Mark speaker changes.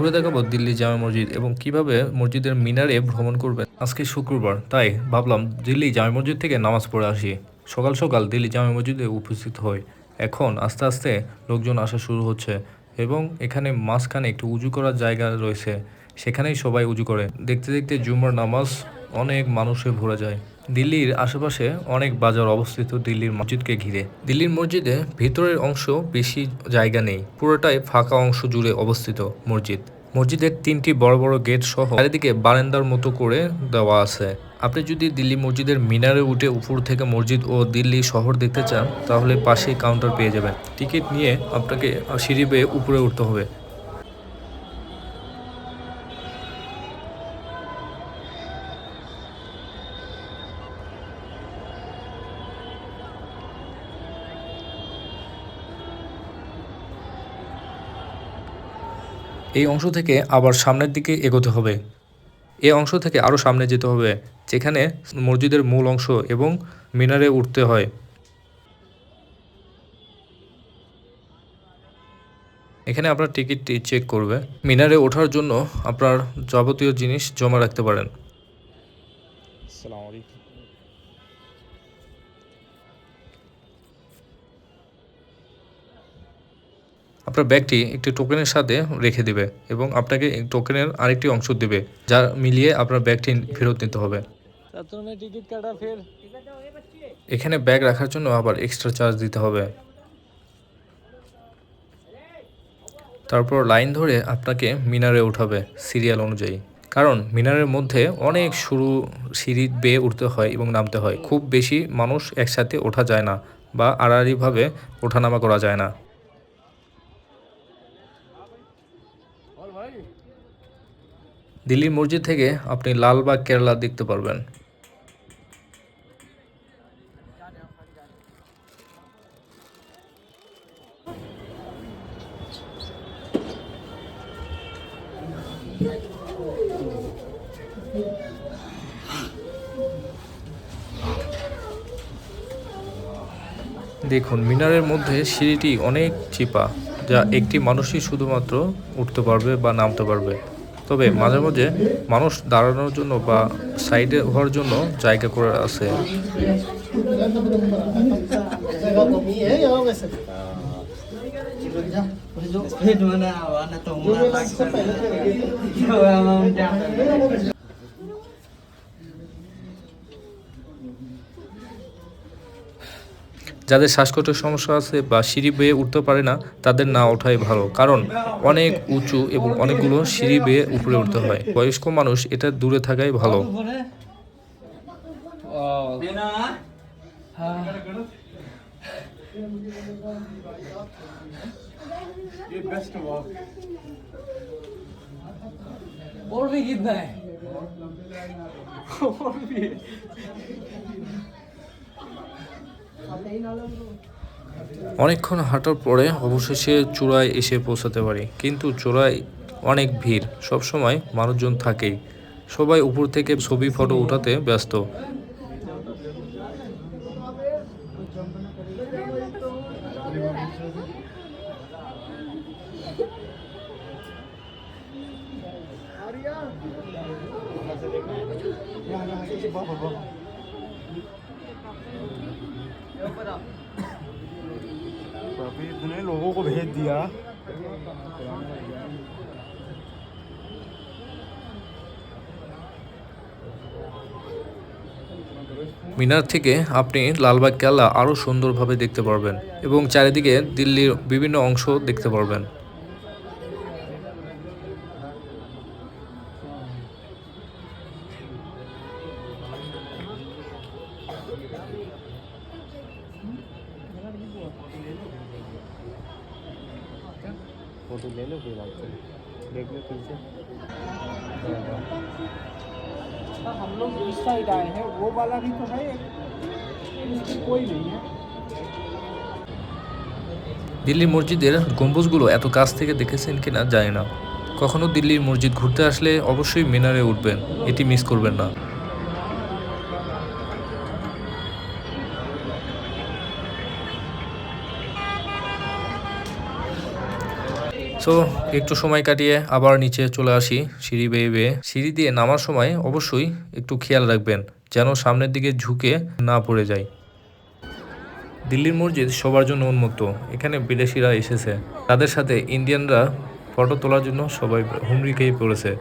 Speaker 1: ঘুরে দেখাবো দিল্লি জামা মসজিদ এবং কীভাবে মসজিদের মিনারে ভ্রমণ করবেন। আজকে শুক্রবার, তাই ভাবলাম দিল্লি জামা মসজিদ থেকে নামাজ পড়ে আসি। সকাল সকাল দিল্লি জামা মসজিদে উপস্থিত হই। এখন আস্তে আস্তে লোকজন আসা শুরু হচ্ছে এবং এখানে মাঝখানে একটু উজু করার জায়গা রয়েছে। সেখানেই সবাই উজু করে। দেখতে দেখতে জুমার নামাজ অনেক মানুষে ভরে যায়। দিল্লির আশেপাশে অনেক বাজার অবস্থিত দিল্লির মসজিদকে ঘিরে। দিল্লির মসজিদে ভিতরের অংশ বেশি জায়গা নেই, পুরোটাই ফাঁকা অংশ জুড়ে অবস্থিত মসজিদ। মসজিদের তিনটি বড় বড় গেট সহ চারিদিকে বারান্দার মতো করে দেওয়া আছে। আপনি যদি দিল্লি মসজিদের মিনারে উঠে উপর থেকে মসজিদ ও দিল্লি শহর দেখতে চান, তাহলে পাশেই কাউন্টার পেয়ে যাবেন। টিকিট নিয়ে আপনাকে সিঁড়ি বেয়ে উপরে উঠতে হবে। এই অংশ থেকে আবার সামনের দিকে এগোতে হবে। এই অংশ থেকে আরও সামনে যেতে হবে, যেখানে মসজিদের মূল অংশ এবং মিনারে উঠতে হয়। এখানে আপনার টিকিটটি চেক করবে। মিনারে ওঠার জন্য আপনার যাবতীয় জিনিস জমা রাখতে পারেন। আপনার ব্যাগটি একটি টোকেনের সাথে রেখে দেবে এবং আপনাকে টোকেনের আরেকটি অংশ দেবে, যা মিলিয়ে আপনার ব্যাগটি ফেরত নিতে হবে। এখানে ব্যাগ রাখার জন্য আবার এক্সট্রা চার্জ দিতে হবে। তারপর লাইন ধরে আপনাকে মিনারে উঠাবে সিরিয়াল অনুযায়ী। কারণ মিনারের মধ্যে অনেক শুরু সিঁড়ি বেয়ে উঠতে হয় এবং নামতে হয়। খুব বেশি মানুষ একসাথে ওঠা যায় না বা আড়াআড়িভাবে ওঠানামা করা যায় না। দিল্লির মসজিদ থেকে আপনি লালবাগ কেরালা দেখতে পারবেন। দেখুন, মিনারের মধ্যে সিঁড়িটি অনেক চিপা, যা একটি মানুষই শুধুমাত্র উঠতে পারবে বা নামতে পারবে। তবে মাঝে মাঝে মানুষ দাঁড়ানোর জন্য বা সাইডে হওয়ার জন্য জায়গা করে আছে যাদের শ্বাসকষ্টের সমস্যা আছে বা সিঁড়ি বেয়ে উঠতে পারে না তাদের না ওঠাই ভালো কারণ অনেক উঁচু এবং অনেকগুলো সিঁড়ি বেয়ে উপরে উঠতে হয় বয়স্ক মানুষ এটা দূরে থাকাই ভালো
Speaker 2: और भी कितना है और भी
Speaker 1: অনেকক্ষণ হাঁটার পরে অবশেষে চূড়ায় এসে পৌঁছাতে পারি। কিন্তু চূড়ায় অনেক ভিড়। সবসময় মানুষজন থাকেই। সবাই উপর থেকে ছবি, ফটো উঠাতে ব্যস্ত।
Speaker 3: বাবা বাবা इतने लोगों को भेज दिया
Speaker 1: মিনার থেকে আপনি লালবাগ কেল্লা আরও সুন্দরভাবে দেখতে পারবেন এবং চারিদিকে দিল্লির বিভিন্ন অংশ দেখতে পারবেন
Speaker 3: फोटो ले लो फिर आपको देख लो फिर से
Speaker 2: हम लोग इस साइड आए हैं वो वाला भी तो है इसमें कोई नहीं है
Speaker 1: দিল্লির মসজিদের গম্বুজগুলো এত কাছ থেকে দেখেছেন কিনা জানি না কখনো দিল্লির মসজিদ ঘুরতে আসলে অবশ্যই মিনারে উঠবেন এটি মিস করবেন না সো একটু সময় কাটিয়ে আবার নিচে চলে আসি সিঁড়ি বেয়ে বেয়ে। সিঁড়ি দিয়ে নামার সময় অবশ্যই একটু খেয়াল রাখবেন, যেন সামনের দিকে ঝুঁকে না পড়ে যায়। দিল্লির মসজিদ সবার জন্য উন্মুক্ত, এখানে বিদেশিরা এসেছে। তাদের সাথে ইন্ডিয়ানরা ফটো তোলার জন্য সবাই হুমড়ি খেয়ে পড়েছে।